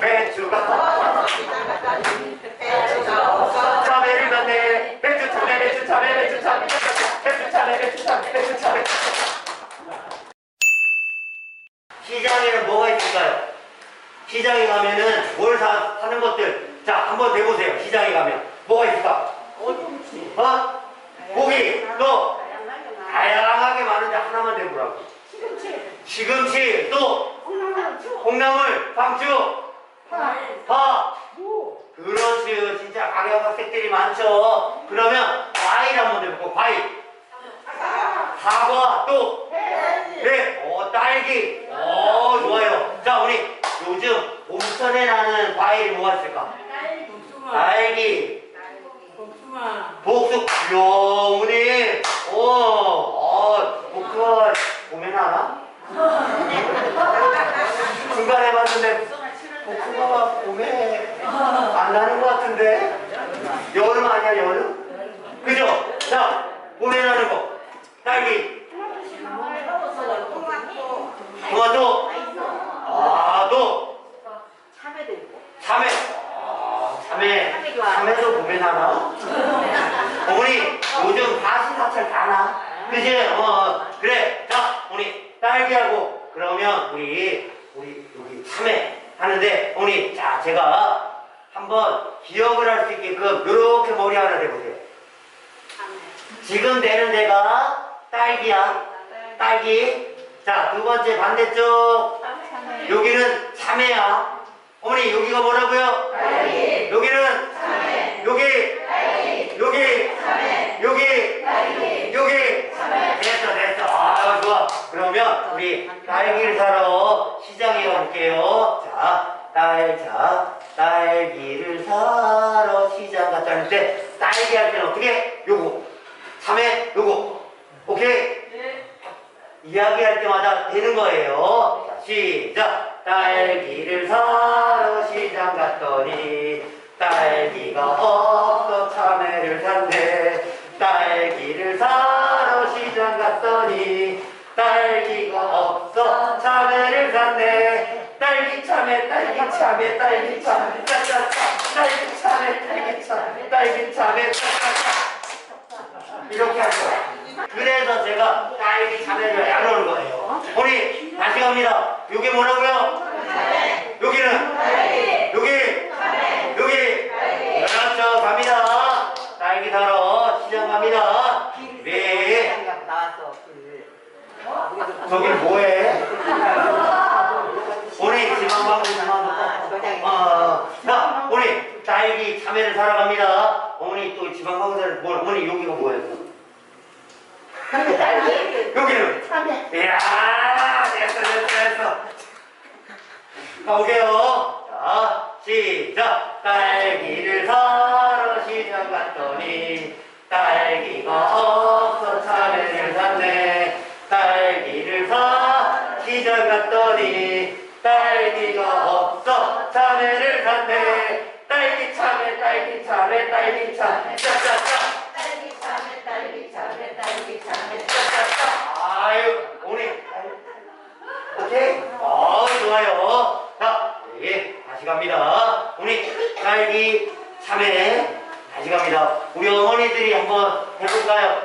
배추가 참외를 샀네 배추 참외 배추 참외 배추 참외 배추 참외 배추 참외 배추 참외 시장에는 뭐가 있을까요? 시장에 가면은 뭘 사, 사는 것들. 자 한번 대보세요. 시장에 가면 뭐가 있을까? 어? 고기. 또? 다양하게 많은데 하나만 대보라고 시금치. 또? 콩나물 상추 파 그렇지 진짜 가격학색들이 많죠. 그러면 과일 한번 대볼까 과일? 사과. 또? 네, 어, 딸기. 어 좋아요. 자 우리 요즘 봄철에 나는 과일이 뭐가 있을까? 딸기 복숭 영훈이 오, 어, 복숭 아 봄에 나나? 중간에 봤는데 복숭아가 봄에 안 나는 것 같은데 여름 아니야 여름? 그죠? 자 봄에 나는 거 딸기 토마토 아또 참외 아 참외 참외도 봄에 나나? 어머니 요즘 다시사철 다 나. 그지? 어, 어 그래 자 딸기하고 그러면 우리 우리 여기 참외 하는데 어머니 자 제가 한번 기억을 할 수 있게끔 이렇게 머리 하나 대보세요. 지금 되는 데가 딸기야. 딸기. 자 두 번째 반대쪽. 여기는 참외야. 어머니 여기가 뭐라고요? 여기는 여기 여기 여기 여기 됐어 됐어 아 좋아 그러면 우리 딸기를 사러 시장에 갈게요. 자 딸 자 딸기를 사러 시장 갔다 왔는데 딸기 할 때는 어떻게 요거. 참외 요거. 오케이? 이야기할 때마다 되는 거예요. 자, 시작. 딸기를 사러 딸기 참외 딸기 참외 짜짜짜 딸기 참외 딸기 참외 딸기 참외 짜짜짜 이렇게 할 거야. 그래서 제가 딸기 참외를 야르는 거예요. 우리 다시 갑니다. 여기 뭐라고요? 여기는 여기 여기 그렇죠 갑니다. 딸기 사러 시장 갑니다. 네. 저기 뭐해? 우리 지방방구 지방방구. 어, 자, 우리 딸기 참외를 사러 갑니다. 어머니 또 지방방구들 뭘? 어머니 여기가 뭐예요? 여기는? 이야 됐어 됐어 됐어 가볼게요. 자 시작. 딸기를 사러 시장 갔더니 딸기가 없어 참외를 샀네. 딸기를 사 시장 갔더니 딸기가 없어 참외를 샀네 딸기 참외 딸기 참외 딸기 참외 짜짜짜 아유, 오늘 오케이? 어, 좋아요. 자, 예, 다시 갑니다. 우리 딸기 참외 다시 갑니다. 우리 어머니들이 한번 해볼까요?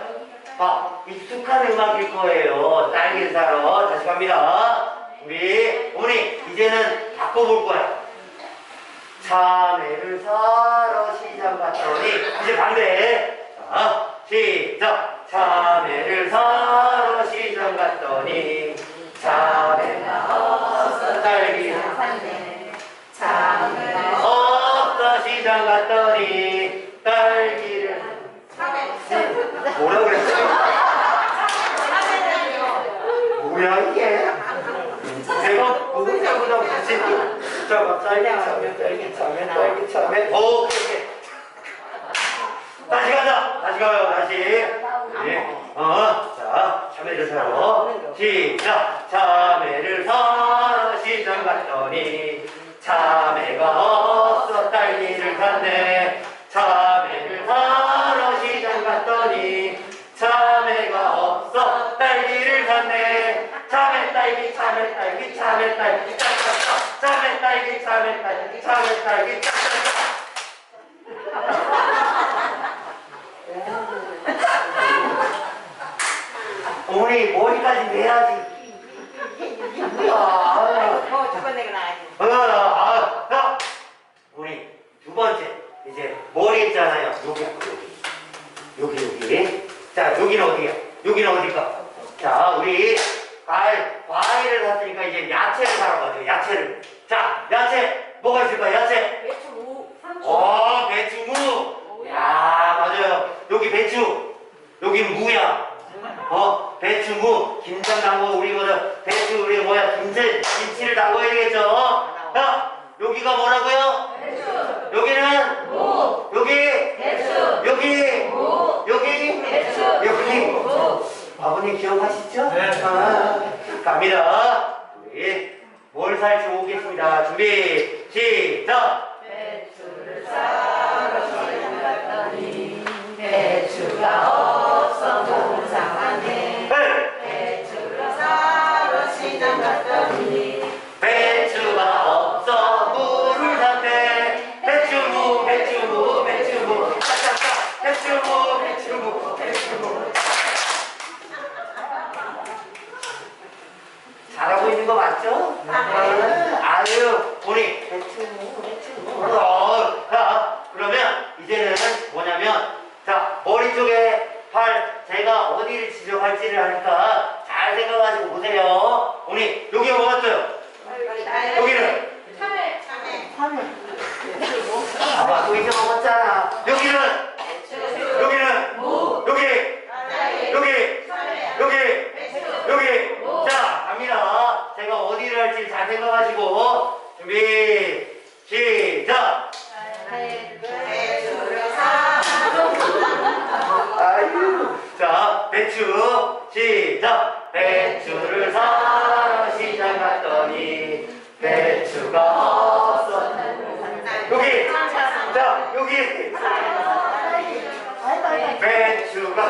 아, 익숙한 음악일 거예요. 딸기를 사러 다시 갑니다. 우리 어머니 이제는 바꿔볼 거야. 참외를 사러 시장 갔더니 이제 반대. 자, 시작. 참외를 사러 시장 갔더니 참외가 없어 딸기 없어 시장 갔더니 딸기를 뭐라 그랬지? 뭐야 이게? 내가 모자보다 같이 딸기 참외 딸기 참외 오케이 오케이. 다시 가자. 다시 가요 다시. 예. 어, 자, 참외를 사러 시작. 참외를 사러 시장 갔더니 참외가 없어 딸기를 샀네. 참외를 사러 시장 갔더니 참외가 없어 딸기를 샀네. 참외 딸기 참외 딸기 참외 딸기 짜짜짜 딸기 참외 딸기 참외 딸기 짝짝짝 어머니 머리까지 내야지. 아, 뭐두번 내고 나가지. 어, 아, 자, 우리 두 번째 이제 머리 있잖아요. 여기 여기 여기 여기. 자, 여기는 어디야? 여기는 어딜까? 자, 우리 과일 과일을 샀으니까 이제 야채를 사러 가죠. 야채를. 자, 야채 뭐가 있을까? 야채. 배추 무, 상추. 어, 배추 무. 야, 맞아요. 여기 배추. 여긴 무야. 어, 배추 무. 김장 담고 우리 뭐죠? 배추 우리 뭐야? 김치 김치를 담궈야 되겠죠? 자, 여기가 뭐라고요? 여기는 무, 여기 배추, 여기 무, 여기 배추, 여기 무. 아버님 기억하시죠? 네. 아, 갑니다. 우리 뭘 살지 오겠습니다. 준비 시작. 아빠 또 잊어먹었잖아. 여기는? 여기는? 무, 여기? 여기? 여기? 여기? 무. 자 갑니다. 제가 어디를 할지 잘 생각하시고 준비 시작. 아유 자 배추 시작 자 여기. 배추가